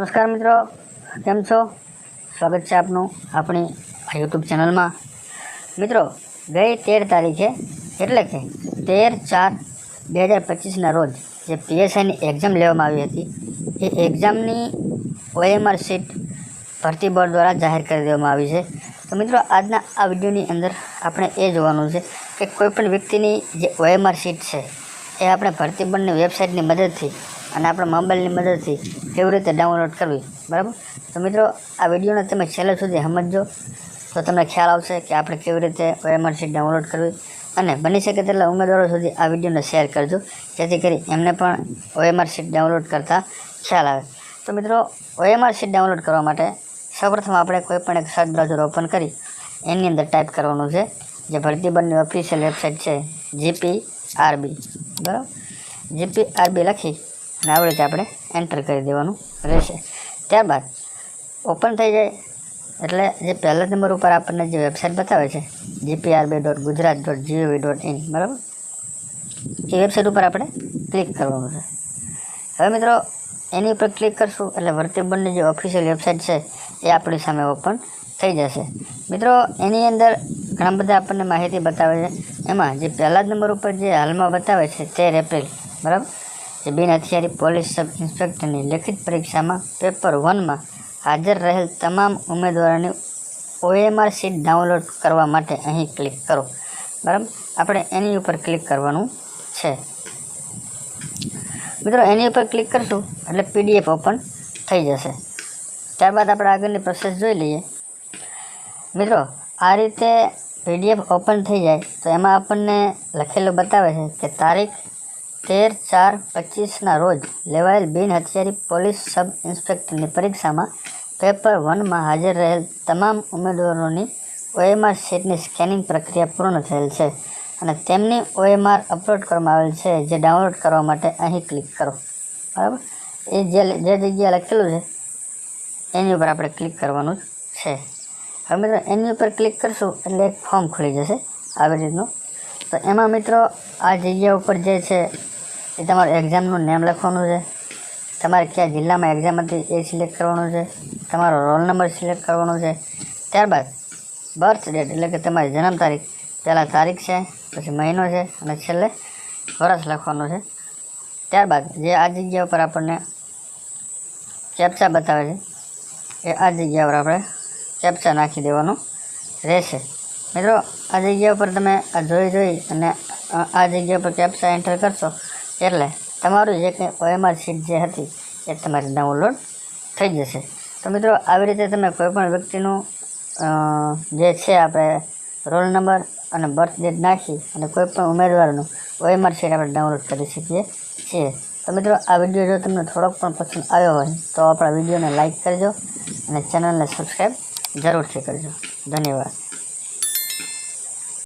નમસ્કાર મિત્રો, કેમ છો? સ્વાગત છે આપનું આપણી આ યુટ્યુબ ચેનલમાં. મિત્રો, ગઈ તેર તારીખે, એટલે કે તેર ચાર બે હજાર પચીસના રોજ જે પીએસઆઈની એક્ઝામ લેવામાં આવી હતી, એ એક્ઝામની ઓએમઆર સીટ ભરતી બોર્ડ દ્વારા જાહેર કરી દેવામાં આવી છે. તો મિત્રો, આજના આ વિડીયોની અંદર આપણે એ જોવાનું છે કે કોઈપણ વ્યક્તિની જે ઓએમઆર સીટ છે, એ આપણે ભરતી બોર્ડની વેબસાઇટની મદદથી અને આપણા મોબાઈલની મદદથી કેવી રીતે ડાઉનલોડ કરવી, બરાબર? તો મિત્રો, આ વિડીયોને તમે છેલ્લે સુધી સમજજો. તો તમને ખ્યાલ આવશે કે આપણે કેવી રીતે ઓએમઆર સીટ ડાઉનલોડ કરવી અને બની શકે તેટલા ઉમેદવારો સુધી આ વિડીયોને શેર કરજો. જેથી કરી એમને પણ ઓએમઆર સીટ ડાઉનલોડ કરતાં ખ્યાલ આવે. તો મિત્રો ઓએમઆર સીટ ડાઉનલોડ કરવા માટે સૌપ્રથમ આપણે કોઈ પણ એક સર્ચ બ્રાઉઝર ઓપન કરી એની અંદર ટાઈપ કરવાનું છે. જે ભરતી બંધની ઓફિશિયલ વેબસાઇટ છે જીપી આરબી બરાબર? જીપી આરબી લખી અને આવી રીતે આપણે એન્ટર કરી દેવાનું રહેશે. ત્યારબાદ ઓપન થઈ જાય. એટલે જે પહેલા નંબર ઉપર આપણને જે વેબસાઇટ બતાવે છે G P R B dot Gujarat dot G O V dot in બરાબર? એ વેબસાઇટ ઉપર આપણે ક્લિક કરવાનું છે. હવે મિત્રો, એની ઉપર ક્લિક કરશું એટલે ભરતી બોર્ડની જે ઓફિશિયલ વેબસાઇટ છે, એ આપણી સામે ઓપન થઈ જશે. મિત્રો, એની અંદર ઘણા બધા આપણને માહિતી બતાવે છે. એમાં જે પહેલા જ નંબર ઉપર જે હાલમાં બતાવે છે, તેર એપ્રિલ, બરાબર? બિન હથિયારી પોલીસ સબ ઇન્સ્પેક્ટરની લેખિત પરીક્ષામાં પેપર વનમાં હાજર રહેલ તમામ ઉમેદવારોની ઓએમઆર સીટ ડાઉનલોડ કરવા માટે અહીં ક્લિક કરો. બરાબર? આપણે એની ઉપર ક્લિક કરવાનું છે. મિત્રો, એની ઉપર ક્લિક કરશું એટલે પીડીએફ ઓપન થઈ જશે. ત્યારબાદ આપણે આગળની પ્રોસેસ જોઈ લઈએ. મિત્રો, આ રીતે પીડીએફ ઓપન થઈ જાય તો એમાં આપણને લખેલું બતાવે છે કે તારીખ તેર ચાર પચીસના રોજ લેવાયેલ બિન હથિયારી પોલીસ સબ ઇન્સ્પેક્ટરની પરીક્ષામાં પેપર વનમાં હાજર રહેલ તમામ ઉમેદવારોની ઓએમઆર સીટની સ્કેનિંગ પ્રક્રિયા પૂર્ણ થયેલ છે અને તેમની ઓએમઆર અપલોડ કરવામાં આવેલ છે, જે ડાઉનલોડ કરવા માટે અહીં ક્લિક કરો. બરાબર? એ જે જે જગ્યાએ લખેલું છે, એની ઉપર આપણે ક્લિક કરવાનું છે. હવે મિત્રો, એની ઉપર ક્લિક કરશું એટલે એક ફોર્મ ખુલી જશે. આવી રીતનું તો એમાં મિત્રો આ જગ્યા ઉપર જે છે, એ તમારું એક્ઝામનું નેમ લખવાનું છે. તમારે કયા જિલ્લામાં એક્ઝામ હતી એ સિલેક્ટ કરવાનું છે. તમારો રોલ નંબર સિલેક્ટ કરવાનો છે. ત્યારબાદ બર્થ ડેટ એટલે કે તમારી જન્મ તારીખ, પહેલાં તારીખ છે, પછી મહિનો છે અને છેલ્લે વર્ષ લખવાનું છે. ત્યારબાદ જે આ જગ્યા ઉપર આપણને કેપ્ચા બતાવે છે, એ આ જગ્યા પર આપણે કેપ્ચા નાખી દેવાનું રહેશે. મિત્રો, આ જગ્યા ઉપર તમે આ જોઈ જોઈ અને આ જગ્યા પર કેપ્સા એન્ટર કરશો એટલે તમારું જે કંઈ ઓએમઆર સીટ જે હતી એ તમારી ડાઉનલોડ થઈ જશે. તો મિત્રો, આવી રીતે તમે કોઈપણ વ્યક્તિનું જે છે આપણે રોલ નંબર અને બર્થ ડેટ નાખી અને કોઈપણ ઉમેદવારનું ઓએમઆર સીટ આપણે ડાઉનલોડ કરી શકીએ છીએ. તો મિત્રો, આ વીડિયો જો તમને થોડોક પણ પસંદ આવ્યો હોય, તો આપણા વિડીયોને લાઇક કરજો અને ચેનલને સબસ્ક્રાઈબ જરૂરથી કરજો. ધન્યવાદ.